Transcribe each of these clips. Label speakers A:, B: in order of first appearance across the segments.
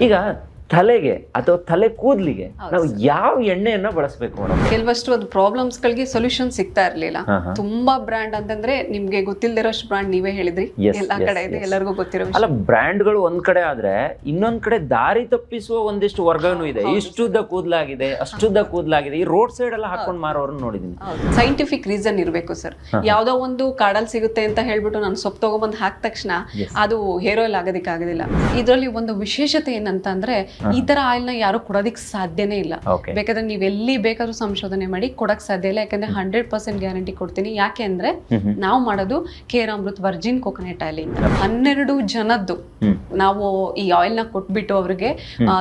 A: ಈಗ ತಲೆಗೆ ಅಥವಾ ತಲೆ ಕೂದಲಿಗೆ ನಾವು ಯಾವ ಎಣ್ಣೆಯನ್ನ ಬಳಸಬೇಕು ಮೇಡಮ್
B: ಕೆಲವಷ್ಟು ಒಂದು ಪ್ರಾಬ್ಲಮ್ಸ್ ಗಳಿಗೆ ಸೊಲ್ಯೂಷನ್ ಸಿಗ್ತಾ ಇರಲಿಲ್ಲ. ತುಂಬಾ ಬ್ರ್ಯಾಂಡ್ ಅಂತಂದ್ರೆ ನಿಮ್ಗೆ ಗೊತ್ತಿಲ್ಲದಿರೋಷ್ಟು ಬ್ರ್ಯಾಂಡ್ ನೀವೇ ಹೇಳಿದ್ರಿ. ಎಲ್ಲಾ ಕಡೆ ಇದೆ. ಎಲ್ಲರಿಗೂ ಗೊತ್ತಿರೋ.
A: ಅಲ್ಲ ಬ್ರ್ಯಾಂಡ್ಗಳು ಒಂದ್ ಕಡೆ ಆದ್ರೆ ಇನ್ನೊಂದ್ ಕಡೆ ದಾರಿ ತಪ್ಪಿಸುವ ಒಂದಿಷ್ಟು ವರ್ಗನೂ ಇದೆ. ಇಷ್ಟುದ್ದ ಕೂದಲಾಗಿದೆ ಅಷ್ಟುದ್ದ ಕೂದಲಾಗಿದೆ. ಈ ರೋಡ್ ಸೈಡ್ ಎಲ್ಲ ಹಾಕೊಂಡು ಮಾರೋರನ್ನ ನೋಡಿದೀನಿ.
B: ಸೈಂಟಿಫಿಕ್ ರೀಸನ್ ಇರಬೇಕು ಸರ್. ಯಾವ್ದೋ ಒಂದು ಕಾಡಲ್ ಸಿಗುತ್ತೆ ಅಂತ ಹೇಳ್ಬಿಟ್ಟು ನಾನು ಸೊಪ್ಪು ತಗೊಂಡ್ಬಂದು ಹಾಕಿದ ತಕ್ಷಣ ಅದು ಹೇರ್ ಆಯಿಲ್ ಆಗೋದಿಕ್ಕೆ ಆಗೋದಿಲ್ಲ ಇದರಲ್ಲಿ ಒಂದು ವಿಶೇಷತೆ ಏನಂತ ಅಂದ್ರೆ ಈ ತರ ಆಯಿಲ್ನ ಯಾರು ಕೊಡೋದಿಕ್ ಸಾಧ್ಯನೇ ಇಲ್ಲ. ಬೇಕಾದ್ರೆ ನೀವು ಎಲ್ಲಿ ಬೇಕಾದ್ರೂ ಸಂಶೋಧನೆ ಮಾಡಿ ಕೊಡಕ್ ಸಾಧ್ಯ ಇಲ್ಲ. ಯಾಕಂದ್ರೆ ಹಂಡ್ರೆಡ್ ಪರ್ಸೆಂಟ್ ಗ್ಯಾರಂಟಿ ಕೊಡ್ತೀನಿ. ಯಾಕೆ ಅಂದ್ರೆ ನಾವು ಮಾಡೋದು care Amrit virgin coconut oil ಇಂದ. ಹನ್ನೆರಡು ಜನದ್ದು. ನಾವು ಈ ಆಯಿಲ್ನ ಕೊಟ್ಬಿಟ್ಟು ಅವ್ರಿಗೆ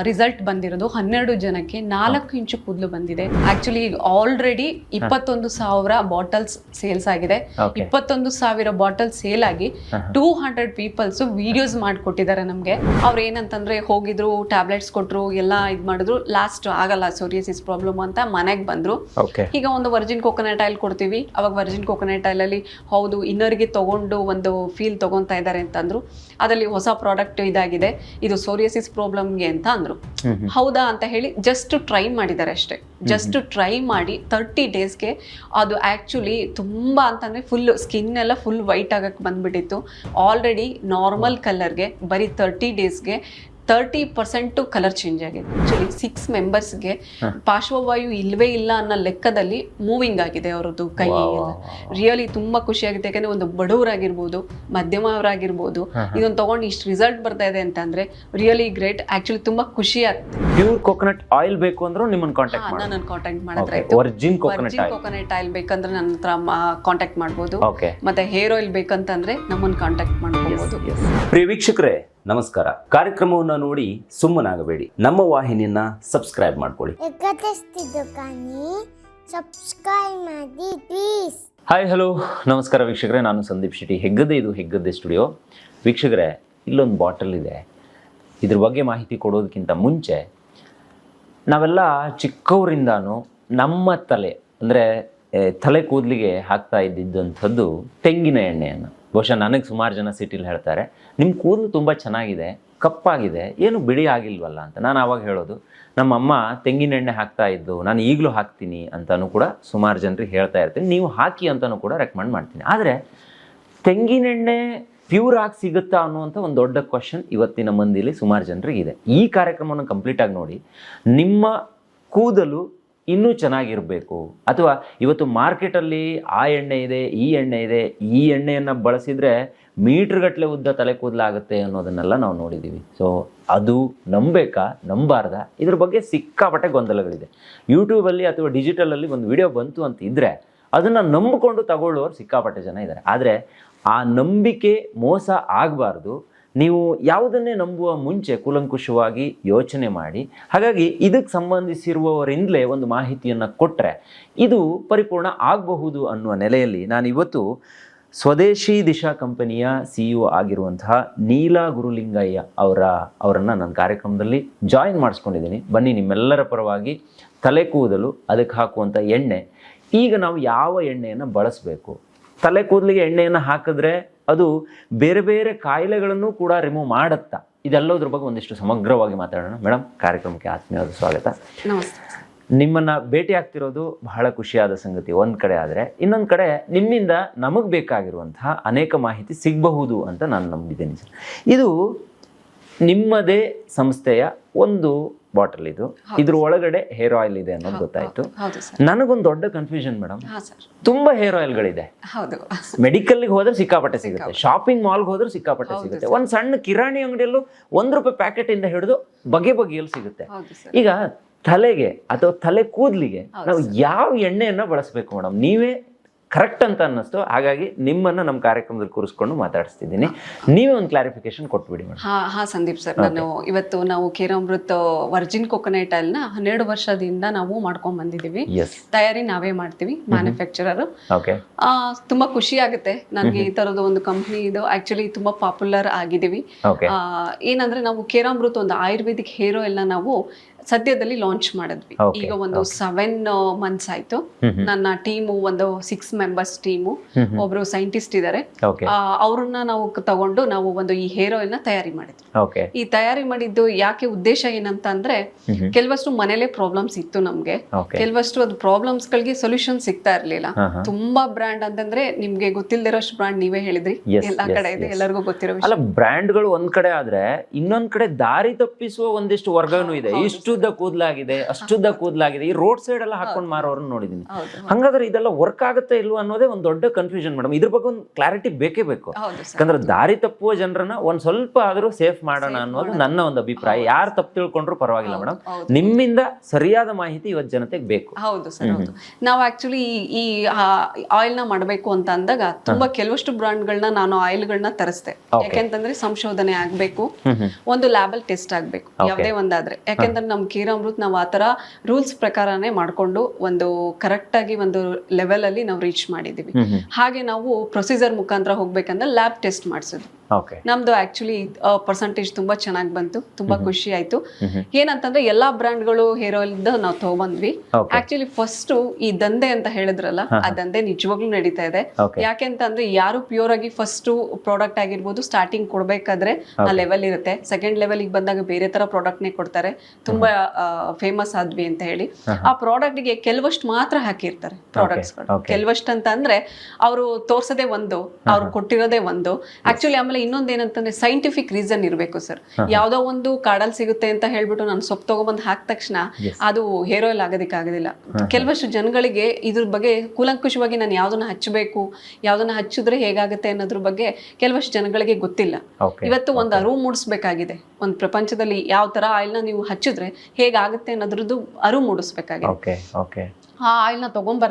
B: ರಿಸಲ್ಟ್ ಬಂದಿರೋದು ಹನ್ನೆರಡು ಜನಕ್ಕೆ ನಾಲ್ಕು ಇಂಚು ಕೂದಲು ಬಂದಿದೆ. ಆಕ್ಚುಲಿ ಆಲ್ರೆಡಿ ಇಪ್ಪತ್ತೊಂದು ಸಾವಿರ ಬಾಟಲ್ಸ್ ಸೇಲ್ಸ್ ಆಗಿದೆ. ಇಪ್ಪತ್ತೊಂದು ಸಾವಿರ ಬಾಟಲ್ ಸೇಲ್ ಆಗಿ ಟೂ ಹಂಡ್ರೆಡ್ ಪೀಪಲ್ಸ್ ವಿಡಿಯೋಸ್ ಮಾಡಿಕೊಟ್ಟಿದ್ದಾರೆ ನಮ್ಗೆ. ಅವ್ರು ಏನಂತಂದ್ರೆ ಹೋಗಿದ್ರು ಟ್ಯಾಬ್ಲೆಟ್ಸ್ ಕೊಟ್ರು ಎಲ್ಲ ಇದ್ ಮಾಡಿದ್ರು. ಲಾಸ್ಟ್ ಆಗಲ್ಲ ಸೋರಿಯಸಿಸ್ ಪ್ರಾಬ್ಲಮ್ ಅಂತ ಮನೆಗೆ ಬಂದ್ರು. ಈಗ ಒಂದು ವರ್ಜಿನ್ ಕೋಕೋನಟ್ ಆಯಿಲ್ ಕೊಡ್ತೀವಿ. ಅವಾಗ ವರ್ಜಿನ್ ಕೋಕೋನಟ್ ಆಯಿಲ್ ಅಲ್ಲಿ ಹೌದು ಇನ್ನರ್ಗೆ ತಗೊಂಡು ಒಂದು ಫೀಲ್ ತಗೊಂತಾ ಇದ್ದಾರೆ ಅಂತಂದ್ರು. ಅದರಲ್ಲಿ ಹೊಸ ಪ್ರಾಡಕ್ಟ್ ಇದಾಗಿದೆ ಇದು ಸೋರಿಯಸಿಸ್ ಪ್ರಾಬ್ಲಮ್ಗೆ ಅಂತ ಅಂದ್ರು. ಹೌದಾ ಅಂತ ಹೇಳಿ ಜಸ್ಟ್ ಟ್ರೈ ಮಾಡಿದ್ದಾರೆ ಅಷ್ಟೇ. ಜಸ್ಟ್ ಟ್ರೈ ಮಾಡಿ ತರ್ಟಿ ಡೇಸ್ಗೆ ಅದು ಆ್ಯಕ್ಚುಲಿ ತುಂಬ ಅಂತಂದರೆ ಫುಲ್ ಸ್ಕಿನ್ ಎಲ್ಲ ಫುಲ್ ವೈಟ್ ಆಗಕ್ಕೆ ಬಂದ್ಬಿಟ್ಟಿತ್ತು. ಆಲ್ರೆಡಿ ನಾರ್ಮಲ್ ಕಲರ್ಗೆ ಬರೀ ತರ್ಟಿ ಡೇಸ್ಗೆ ತರ್ಟಿ ಪರ್ಸೆಂಟ್ ಕಲರ್ ಚೇಂಜ್ ಆಗಿದೆ. ಆಕ್ಚುಲಿ ಸಿಕ್ಸ್ ಮೆಂಬರ್ಸ್ಗೆ ಪಾರ್ಶ್ವವಾಯು ಇಲ್ವೇ ಇಲ್ಲ ಅನ್ನೋ ಲೆಕ್ಕದಲ್ಲಿ ಮೂವಿಂಗ್ ಆಗಿದೆ ಅವರದ್ದು ಕೈ ರಿಯಲಿ ತುಂಬಾ ಖುಷಿ ಆಗುತ್ತೆ. ಯಾಕಂದ್ರೆ ಒಂದು ಬಡವರಾಗಿರ್ಬೋದು ಮಧ್ಯಮವರಾಗಿರ್ಬೋದು ಇದನ್ನ ತಗೊಂಡು ಇಷ್ಟು ರಿಸಲ್ಟ್ ಬರ್ತಾ ಇದೆ ಅಂತಂದ್ರೆ ರಿಯಲಿ ಗ್ರೇಟ್ ಆಕ್ಚುಲಿ ತುಂಬಾ ಖುಷಿ ಆಗ್ತದೆ
A: ಪ್ಯೂರ್ ಕೋಕೋನಟ್ ಆಯಿಲ್ ಬೇಕು ಅಂದ್ರೂ ನಿಮ್ಮನ್ನ ಕಾಂಟ್ಯಾಕ್ಟ್ ಮಾಡಿ.
B: ನಾನು ಕಾಂಟ್ಯಾಕ್ಟ್ ಮಾಡಿದ್ರೆ
A: ವರ್ಜಿನ್ ಕೋಕೋನಟ್
B: ಕೋಕೋನಟ್ ಆಯಿಲ್ ಬೇಕಂದ್ರೆ ನನ್ನ ಹತ್ರ ಕಾಂಟ್ಯಾಕ್ಟ್ ಮಾಡ್ಬೋದು. ಮತ್ತೆ ಹೇರ್ ಆಯಿಲ್ ಬೇಕಂತಂದ್ರೆ ನಮ್ಮನ್ನ ಕಾಂಟ್ಯಾಕ್ಟ್ ಮಾಡ್ಕೋಬಹುದು
C: ಪ್ರಿಯ ವೀಕ್ಷಕರೇ ನಮಸ್ಕಾರ. ಕಾರ್ಯಕ್ರಮವನ್ನು ನೋಡಿ ಸುಮ್ಮನಾಗಬೇಡಿ. ನಮ್ಮ ವಾಹಿನಿಯನ್ನ ಸಬ್ಸ್ಕ್ರೈಬ್ ಮಾಡ್ಕೊಳ್ಳಿ.
D: ಎಕ್ಕತ್ತಿಸ್ತಿದ್ದು ಕಾನಿ ಸಬ್ಸ್ಕ್ರೈಬ್ ಮಾಡಿ ಪ್ಲೀಸ್
A: ಹಾಯ್ ಹಲೋ ನಮಸ್ಕಾರ ವೀಕ್ಷಕರೇ ನಾನು ಸಂದೀಪ್ ಶೆಟ್ಟಿ. ಹೆಗ್ಗದೆ ಇದು ಹೆಗ್ಗದ್ದೆ ಸ್ಟುಡಿಯೋ ವೀಕ್ಷಕರೇ ಇಲ್ಲೊಂದು ಬಾಟಲ್ ಇದೆ. ಇದ್ರ ಬಗ್ಗೆ ಮಾಹಿತಿ ಕೊಡೋದಕ್ಕಿಂತ ಮುಂಚೆ ನಾವೆಲ್ಲ ಚಿಕ್ಕವರಿಂದಾನು ನಮ್ಮ ತಲೆ ಅಂದರೆ ತಲೆ ಕೂದಲಿಗೆ ಹಾಕ್ತಾ ಇದ್ದಿದ್ದಂಥದ್ದು ತೆಂಗಿನ ಎಣ್ಣೆಯನ್ನು. ಬಹುಶಃ ನನಗೆ ಸುಮಾರು ಜನ ಸಿಟಿಲಿ ಹೇಳ್ತಾರೆ ನಿಮ್ಮ ಕೂದಲು ತುಂಬ ಚೆನ್ನಾಗಿದೆ, ಕಪ್ಪಾಗಿದೆ, ಏನು ಬಿಳಿ ಆಗಿಲ್ವಲ್ಲ ಅಂತ. ನಾನು ಆವಾಗ ಹೇಳೋದು ನಮ್ಮ ಅಮ್ಮ ತೆಂಗಿನ ಎಣ್ಣೆ ಹಾಕ್ತಾ ಇದ್ದು, ನಾನು ಈಗಲೂ ಹಾಕ್ತೀನಿ ಅಂತಲೂ ಕೂಡ ಸುಮಾರು ಜನರಿಗೆ ಹೇಳ್ತಾ ಇರ್ತೀನಿ, ನೀವು ಹಾಕಿ ಅಂತಲೂ ಕೂಡ ರೆಕಮೆಂಡ್ ಮಾಡ್ತೀನಿ. ಆದರೆ ತೆಂಗಿನೆಣ್ಣೆ ಪ್ಯೂರ್ ಆಗಿ ಸಿಗುತ್ತಾ ಅನ್ನುವಂಥ ಒಂದು ದೊಡ್ಡ ಕ್ವಶನ್ ಇವತ್ತಿನ ಮಂದಿಲಿ ಸುಮಾರು ಜನರಿಗೆ ಇದೆ. ಈ ಕಾರ್ಯಕ್ರಮವನ್ನು ಕಂಪ್ಲೀಟಾಗಿ ನೋಡಿ, ನಿಮ್ಮ ಕೂದಲು ಇನ್ನೂ ಚೆನ್ನಾಗಿರಬೇಕು. ಅಥವಾ ಇವತ್ತು ಮಾರ್ಕೆಟಲ್ಲಿ ಆ ಎಣ್ಣೆ ಇದೆ, ಈ ಎಣ್ಣೆ ಇದೆ, ಈ ಎಣ್ಣೆಯನ್ನು ಬಳಸಿದರೆ ಮೀಟ್ರ್ಗಟ್ಟಲೆ ಉದ್ದ ತಲೆ ಕೂದಲಾಗುತ್ತೆ ಅನ್ನೋದನ್ನೆಲ್ಲ ನಾವು ನೋಡಿದ್ದೀವಿ ಸೊ ಅದು ನಂಬೇಕಾ? ನಂಬಾರ್ದ? ಇದ್ರ ಬಗ್ಗೆ ಸಿಕ್ಕಾಪಟ್ಟೆ ಗೊಂದಲಗಳಿದೆ. ಯೂಟ್ಯೂಬಲ್ಲಿ ಅಥವಾ ಡಿಜಿಟಲಲ್ಲಿ ಒಂದು ವಿಡಿಯೋ ಬಂತು ಅಂತ ಇದ್ದರೆ ಅದನ್ನು ನಂಬಿಕೊಂಡು ತಗೊಳ್ಳೋರು ಸಿಕ್ಕಾಪಟ್ಟೆ ಜನ ಇದ್ದಾರೆ. ಆದರೆ ಆ ನಂಬಿಕೆ ಮೋಸ ಆಗಬಾರ್ದು. ನೀವು ಯಾವುದನ್ನೇ ನಂಬುವ ಮುಂಚೆ ಕೂಲಂಕುಷವಾಗಿ ಯೋಚನೆ ಮಾಡಿ. ಹಾಗಾಗಿ ಇದಕ್ಕೆ ಸಂಬಂಧಿಸಿರುವವರಿಂದಲೇ ಒಂದು ಮಾಹಿತಿಯನ್ನು ಕೊಟ್ಟರೆ ಇದು ಪರಿಪೂರ್ಣ ಆಗಬಹುದು ಅನ್ನುವ ನೆಲೆಯಲ್ಲಿ ನಾನು ಇವತ್ತು ಸ್ವದೇಶಿ ದಿಶಾ ಕಂಪನಿಯ ಸಿ ಇ ಆಗಿರುವಂತಹ ನೀಲಾ ಗುರುಲಿಂಗಯ್ಯ ಅವರ, ಅವರನ್ನು ನನ್ನ ಕಾರ್ಯಕ್ರಮದಲ್ಲಿ ಜಾಯಿನ್ ಮಾಡಿಸ್ಕೊಂಡಿದ್ದೀನಿ. ಬನ್ನಿ, ನಿಮ್ಮೆಲ್ಲರ ಪರವಾಗಿ ತಲೆ ಕೂದಲು ಅದಕ್ಕೆ ಹಾಕುವಂಥ ಎಣ್ಣೆ. ಈಗ ನಾವು ಯಾವ ಎಣ್ಣೆಯನ್ನು ಬಳಸಬೇಕು? ತಲೆ ಕೂದಲಿಗೆ ಎಣ್ಣೆಯನ್ನು ಹಾಕಿದ್ರೆ ಅದು ಬೇರೆ ಬೇರೆ ಕಾಯಿಲೆಗಳನ್ನು ಕೂಡ ರಿಮೂವ್ ಮಾಡುತ್ತಾ. ಇದೆಲ್ಲದ್ರ ಬಗ್ಗೆ ಒಂದಿಷ್ಟು ಸಮಗ್ರವಾಗಿ ಮಾತಾಡೋಣ. ಮೇಡಮ್ ಕಾರ್ಯಕ್ರಮಕ್ಕೆ ಆತ್ಮೀಯವಾದ ಸ್ವಾಗತ.
B: ನಮಸ್ತೆ.
A: ನಿಮ್ಮನ್ನ ಭೇಟಿ ಆಗ್ತಿರೋದು ಬಹಳ ಖುಷಿಯಾದ ಸಂಗತಿ. ಒಂದ್ ಕಡೆ ಆದ್ರೆ ಇನ್ನೊಂದ್ ಕಡೆ ನಿಮ್ಮಿಂದ ನಮಗ್ ಬೇಕಾಗಿರುವಂತಹ ಅನೇಕ ಮಾಹಿತಿ ಸಿಗಬಹುದು ಅಂತ ನಾನು ನಂಬಿದ್ದೇನೆ ಸರ್. ಇದು ನಿಮ್ಮದೇ ಸಂಸ್ಥೆಯ ಒಂದು ಬಾಟಲ್ ಇದು. ಇದ್ರ ಒಳಗಡೆ ಹೇರ್ ಆಯಿಲ್ ಇದೆ ಅನ್ನೋದು ಗೊತ್ತಾಯ್ತು. ನನಗೊಂದು ದೊಡ್ಡ ಕನ್ಫ್ಯೂಷನ್ ಮೇಡಮ್ ತುಂಬಾ ಹೇರ್ ಆಯಿಲ್ಗಳಿದೆ.
B: ಹೌದು.
A: ಮೆಡಿಕಲ್ಗೆ ಹೋದ್ರೆ ಸಿಕ್ಕಾಪಟ್ಟೆ ಸಿಗುತ್ತೆ. ಶಾಪಿಂಗ್ ಮಾಲ್ಗೆ ಹೋದ್ರೆ ಸಿಕ್ಕಾಪಟ್ಟೆ ಸಿಗುತ್ತೆ. ಒಂದ್ ಸಣ್ಣ ಕಿರಾಣಿ ಅಂಗಡಿಯಲ್ಲೂ ಒಂದ್ ರೂಪಾಯಿ ಪ್ಯಾಕೆಟ್ ಇಂದ ಹಿಡಿದು ಬಗೆ ಬಗೆಯಲ್ಲಿ ಸಿಗುತ್ತೆ. ಈಗ ತಲೆಗೆ ಅಥವಾ ತಲೆ ಕೂದಲಿಗೆ ನಾವು ಯಾವ ಎಣ್ಣೆಯನ್ನ ಬಳಸಬೇಕು ಮೇಡಮ್ ನೀವೇ ಕರೆಕ್ಟ್ ಅಂತ ಅನ್ನಿಸ್ತು. ಹಾಗಾಗಿ ನಿಮ್ಮನ್ನ ನಮ್ಮ ಕಾರ್ಯಕ್ರಮದಲ್ಲಿ ಕೂರಿಸ್ಕೊಂಡು ಮಾತಾಡಿಸ್ತಿದ್ದೀನಿ. ನೀವೇ ಒಂದು ಕ್ಲಾರಿಫಿಕೇಶನ್ ಕೊಟ್ಬಿಡಿ ಮೇಡಮ್.
B: ಹಾ ಹಾ ಸಂದೀಪ್ ಸರ್. ನಾನು ಇವತ್ತು ನಾವು ಕೇರಾಮೃತ ವರ್ಜಿನ್ ಕೋಕೋನಟ್ ಆಯಿಲ್ನ ಹನ್ನೆರಡು ವರ್ಷದಿಂದ ನಾವು ಮಾಡ್ಕೊಂಡು ಬಂದಿದ್ದೀವಿ. ತಯಾರಿ ನಾವೇ ಮಾಡ್ತೀವಿ ಮ್ಯಾನುಫ್ಯಾಕ್ಚರರ್
A: ಓಕೆ
B: ತುಂಬಾ ಖುಷಿ ಆಗುತ್ತೆ. ನನಗೆ ಈ ತರದ ಒಂದು ಕಂಪ್ನಿ ಇದು ಆಕ್ಚುಲಿ ತುಂಬಾ ಪಾಪ್ಯುಲರ್ ಆಗಿದ್ದೀವಿ. ಏನಂದ್ರೆ ನಾವು ಕೇರಾಮೃತ ಒಂದು ಆಯುರ್ವೇದಿಕ್ ಹೇರೋ ಎಲ್ಲ ನಾವು ಸದ್ಯದಲ್ಲಿ ಲಾಂಚ್ ಮಾಡಿದ್ವಿ. ಈಗ ಒಂದು ಸೆವೆನ್ ಮಂತ್ಸ್ ಆಯ್ತು. ನನ್ನ ಟೀಮು ಒಂದು ಸಿಕ್ಸ್ ಮೆಂಬರ್ಸ್ ಟೀಮು ಒಬ್ರು ಸೈಂಟಿಸ್ಟ್ ಇದ್ದಾರೆ ಅವ್ರನ್ನ ನಾವು ತಗೊಂಡು ನಾವು ಒಂದು ಈ ಹೇರ್ ಆಯಿಲ್ನ ತಯಾರಿ ಮಾಡಿದ್ವಿ. ಈ ತಯಾರಿ ಮಾಡಿದ್ದು ಯಾಕೆ ಉದ್ದೇಶ ಏನಂತ ಅಂದ್ರೆ ಕೆಲವಷ್ಟು ಮನೇಲೆ ಪ್ರಾಬ್ಲಮ್ಸ್ ಇತ್ತು ನಮ್ಗೆ. ಕೆಲವಷ್ಟು ಅದು ಪ್ರಾಬ್ಲಮ್ಸ್ ಗಳಿಗೆ ಸೊಲ್ಯೂಷನ್ ಸಿಗ್ತಾ ಇರ್ಲಿಲ್ಲ. ತುಂಬಾ ಬ್ರ್ಯಾಂಡ್ ಅಂತಂದ್ರೆ ನಿಮ್ಗೆ ಗೊತ್ತಿಲ್ದಿರೋಷ್ಟು ಬ್ರ್ಯಾಂಡ್ ನೀವೇ ಹೇಳಿದ್ರಿ. ಎಲ್ಲಾ ಕಡೆ ಇದೆ. ಎಲ್ಲರಿಗೂ ಗೊತ್ತಿರೋ
A: ಅಲ್ಲ ಬ್ರ್ಯಾಂಡ್ಗಳು ಒಂದ್ ಕಡೆ ಆದ್ರೆ ಇನ್ನೊಂದ್ ಕಡೆ ದಾರಿ ತಪ್ಪಿಸುವ ಒಂದಿಷ್ಟು ವರ್ಗನೂ ಇದೆ. ಇಷ್ಟುದ್ದ ಕೂದಲಾಗಿದೆ ಅಷ್ಟುದ್ದ ಕೂದಲಾಗಿದೆ. ಈ ರೋಡ್ ಸೈಡ್ ಎಲ್ಲ ಹಾಕೊಂಡು ಮಾರೋರನ್ನ ನೋಡಿದೀನಿ. ಹಂಗಾದ್ರೆ ಇದೆಲ್ಲ ವರ್ಕ್ ಆಗುತ್ತೆ ಇಲ್ವಾ ಅನ್ನೋದೇ ಒಂದು ದೊಡ್ಡ ಕನ್ಫ್ಯೂಷನ್ ಮೇಡಮ್ ಇದ್ರ ಬಗ್ಗೆ ಒಂದು ಕ್ಲಾರಿಟಿ ಬೇಕೇ ಬೇಕು. ಯಾಕಂದ್ರೆ ದಾರಿ ತಪ್ಪುವ ಜನರನ್ನ ಒಂದ್ ಸ್ವಲ್ಪ ಆದ್ರೂ ಸೇಫ್ ಮಾಡೋಣ ಅನ್ನೋದು ನನ್ನ ಒಂದು ಅಭಿಪ್ರಾಯ. ಯಾರು ತಪ್ಪು ತಿಳ್ಕೊಂಡ್ರು ಪರವಾಗಿಲ್ಲ ಮೇಡಮ್ ನಿಮ್ಮಿಂದ ಸರಿಯಾದ ಮಾಹಿತಿ ಇವತ್ತು ಜನತೆಗೆ ಬೇಕು.
B: ಹೌದು ಸರ್ ಹೌದು. ನಾವು ಆಕ್ಚುಲಿ ಈ ಆಯಿಲ್ನ ಮಾಡಬೇಕು ಅಂತ ಅಂದಾಗ ತುಂಬಾ ಕೆಲವಷ್ಟು ಬ್ರಾಂಡ್ಗಳನ್ನ ನಾನು ಆಯಿಲ್ ಆಯಿಲ್ಗಳನ್ನ ತರಿಸ್ತೆ ಯಾಕೆಂತಂದ್ರೆ ಸಂಶೋಧನೆ ಆಗ್ಬೇಕು. ಒಂದು ಲ್ಯಾಬಲ್ ಟೆಸ್ಟ್ ಆಗ್ಬೇಕು. ಯಾವುದೇ ಒಂದಾದ್ರೆ. ಯಾಕೆಂದ್ರೆ ನಮ್ ಕೀರಾಮೃತ್ ನಾವು ಆತರ ರೂಲ್ಸ್ ಪ್ರಕಾರನೇ ಮಾಡ್ಕೊಂಡು ಒಂದು ಕರೆಕ್ಟ್ ಆಗಿ ಒಂದು ಲೆವೆಲಲ್ಲಿ ನಾವು ರೀಚ್ ಮಾಡಿದ್ದೀವಿ. ಹಾಗೆ ನಾವು ಪ್ರೊಸೀಜರ್ ಮುಖಾಂತರ ಹೋಗ್ಬೇಕಂದ್ರೆ ಲ್ಯಾಬ್ ಟೆಸ್ಟ್ ಮಾಡಿಸಿದ್ವಿ
A: ಓಕೆ
B: ನಮ್ದು ಆಕ್ಚುಲಿ ಪರ್ಸೆಂಟೇಜ್ ತುಂಬಾ ಚೆನ್ನಾಗಿ ಬಂತು. ತುಂಬಾ ಖುಷಿ ಆಯ್ತು. ಏನಂತಂದ್ರೆ ಎಲ್ಲಾ ಬ್ರ್ಯಾಂಡ್ಗಳು ಹೇರ್ ಆಯಿಲ್ ನಾವು
A: ತಗೊಂಡ್ವಿ.
B: ಆಕ್ಚುಲಿ ಫಸ್ಟ್ ಈ ದಂಧೆ ಅಂತ ಹೇಳಿದ್ರಲ್ಲ ಆ ದಂಧೆ ನಿಜವಾಗ್ಲೂ ನಡೀತಾ ಇದೆ. ಯಾಕೆಂತಂದ್ರೆ ಯಾರು ಪ್ಯೂರ್ ಆಗಿ ಫಸ್ಟ್ ಪ್ರಾಡಕ್ಟ್ ಆಗಿರ್ಬೋದು ಸ್ಟಾರ್ಟಿಂಗ್ ಕೊಡ್ಬೇಕಾದ್ರೆ ಆ ಲೆವೆಲ್ ಇರುತ್ತೆ. ಸೆಕೆಂಡ್ ಲೆವೆಲ್ ಬಂದಾಗ ಬೇರೆ ತರ ಪ್ರಾಡಕ್ಟ್ ನೇ ಕೊಡ್ತಾರೆ. ತುಂಬಾ ಫೇಮಸ್ ಆದ್ವಿ ಅಂತ ಹೇಳಿ. ಆ ಪ್ರಾಡಕ್ಟ್ಗೆ ಕೆಲವಷ್ಟು ಮಾತ್ರ ಹಾಕಿರ್ತಾರೆ ಪ್ರಾಡಕ್ಟ್ಸ್. ಕೆಲವಷ್ಟು ಅಂತ ಅಂದ್ರೆ ಅವರು ತೋರ್ಸೋದೇ ಒಂದು ಅವ್ರು ಕೊಟ್ಟಿರೋದೇ ಒಂದು. ಆಕ್ಚುಲಿ ಆಮೇಲೆ ಇನ್ನೊಂದ್ ಏನಂತಂದ್ರೆ ಸೈಂಟಿಫಿಕ್ ರೀಸನ್ ಇರಬೇಕು ಸರ್ ಯಾವ್ದೋ ಒಂದು ಕಾಡಲ್ಲಿ ಸಿಗುತ್ತೆ ಅಂತ ಹೇಳ್ಬಿಟ್ಟು ನಾನು ಸೊಪ್ಪು ತಗೊಬಂದು ಹಾಕಿದ ತಕ್ಷಣ ಅದು ಹೇರ್ ಆಯಿಲ್ ಆಗೋದಕ್ಕೆ ಆಗೋದಿಲ್ಲ. ಕೆಲವಷ್ಟು ಜನಗಳಿಗೆ ಇದ್ರ ಬಗ್ಗೆ ಕೂಲಂಕುಷವಾಗಿ ನಾನು ಯಾವ್ದನ್ನ ಹಚ್ಚಬೇಕು ಯಾವ್ದನ್ನ ಹಚ್ಚಿದ್ರೆ ಹೇಗಾಗುತ್ತೆ ಅನ್ನೋದ್ರ ಬಗ್ಗೆ ಕೆಲವಷ್ಟು ಜನಗಳಿಗೆ ಗೊತ್ತಿಲ್ಲ. ಇವತ್ತು ಒಂದು ಅರಿವು ಮೂಡಿಸ್ಬೇಕಾಗಿದೆ. ಒಂದು ಪ್ರಪಂಚದಲ್ಲಿ ಯಾವ ತರ ಆಯಿಲ್ನ ನೀವು ಹಚ್ಚಿದ್ರೆ ಹೇಗಾಗುತ್ತೆ ಅನ್ನೋದ್ರದ್ದು ಅರಿವು ಮೂಡಿಸ್ಬೇಕಾಗಿದೆ. ಆ ಆಯಿಲ್ನ ಆಯಿಲ್ನ ತಗೊಂಬರ್